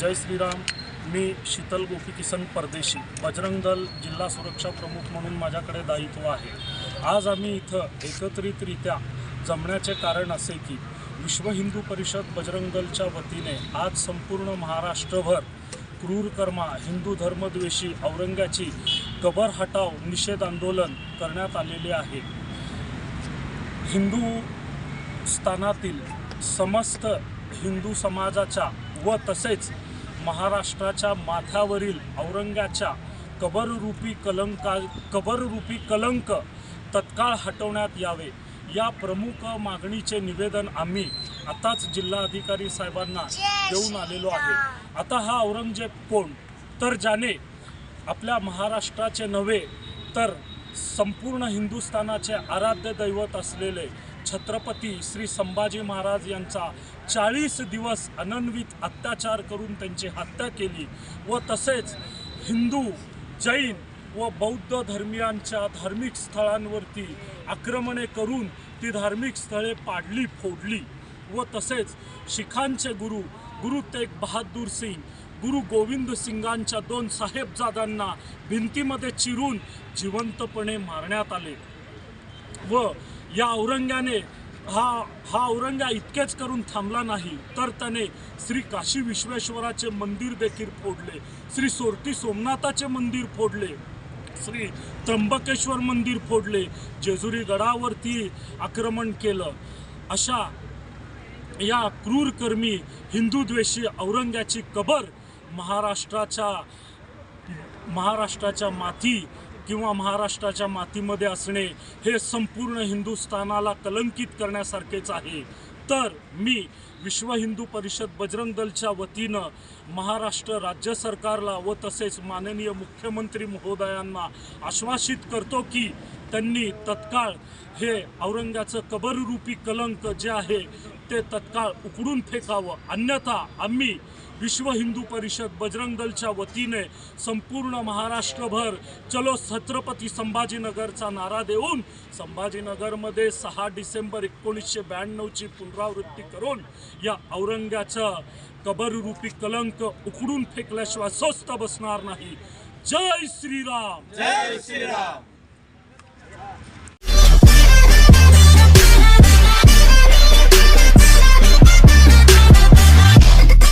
जय श्रीराम. मी शीतल गोपी किसन परदेशी. बजरंग दल जिल्हा सुरक्षा प्रमुख म्हणून माझ्याकडे दायित्व आहे. आज आम्ही इथं एकत्रितरित्या जमण्याचे कारण असे की विश्व हिंदू परिषद बजरंग दलच्या वतीने आज संपूर्ण महाराष्ट्रभर क्रूर कर्मा हिंदू धर्मद्वेषी औरंगाची कबर हटाव निषेध आंदोलन करण्यात आलेले आहे. हिंदू स्थानातील समस्त हिंदू समाजाच्या व तसेच महाराष्ट्राच्या माथ्यावरील औरंगाच्या कबररूपी कलंका कबररूपी कलंक तत्काळ हटवण्यात यावे. या प्रमुख मागणीचे निवेदन आम्ही आताच जिल्हाधिकारी साहेबांना देऊन आलेलो आहे. आता हा औरंगजेब कोण? तर ज्याने आपल्या महाराष्ट्राचे नव्हे तर संपूर्ण हिंदुस्थानाचे आराध्य दैवत असलेले छत्रपती श्री संभाजी महाराज यांचा चाळीस दिवस अनन्वित अत्याचार करून त्यांची हत्या केली व तसेच हिंदू जैन व बौद्ध धर्मियांच्या धार्मिक स्थळांवरती आक्रमणे करून ती धार्मिक स्थळे पाडली फोडली व तसेच शिखांचे गुरु गुरु तेग बहादूर सिंग गुरु गोविंद सिंगांच्या दोन साहेबजादांना भिंतीमध्ये चिरून जिवंतपणे मारण्यात आले व या औरंगाने हा हा औरंगा इतकेच करून थांबला नाही तर त्याने श्री काशी विश्वेश्वराचे मंदिर देखील फोडले श्री सोरटी सोमनाथाचे मंदिर फोडले श्री त्र्यंबकेश्वर मंदिर फोडले जेजुरी गडावरती आक्रमण केलं. अशा या क्रूरकर्मी हिंदुद्वेषी औरंगाची कबर महाराष्ट्राच्या महाराष्ट्राच्या माती किंवा महाराष्ट्राच्या मातीमध्ये असणे हे संपूर्ण हिंदुस्थानाला कलंकित करण्यासारखेच आहे. तर मी विश्व हिंदू परिषद बजरंग दलच्या वतीनं महाराष्ट्र राज्य सरकारला व तसेच माननीय मुख्यमंत्री महोदयांना आश्वासित करतो की त्यांनी तत्काळ हे औरंगाचं कबररूपी कलंक जे आहे ते तत्काळ उकडून फेकावं. अन्यथा आम्ही विश्व हिंदू परिषद बजरंग दलच्या वतीने संपूर्ण महाराष्ट्रभर चलो छत्रपती संभाजीनगरचा नारा देऊन संभाजीनगरमध्ये सहा डिसेंबर एकोणीसशे ब्याण्णवची पुनरावृत्ती करून या औरंगाचं कबररूपी कलंक उकडून फेकल्याशिवाय स्वस्त बसणार नाही. जय श्रीराम. जय श्रीराम.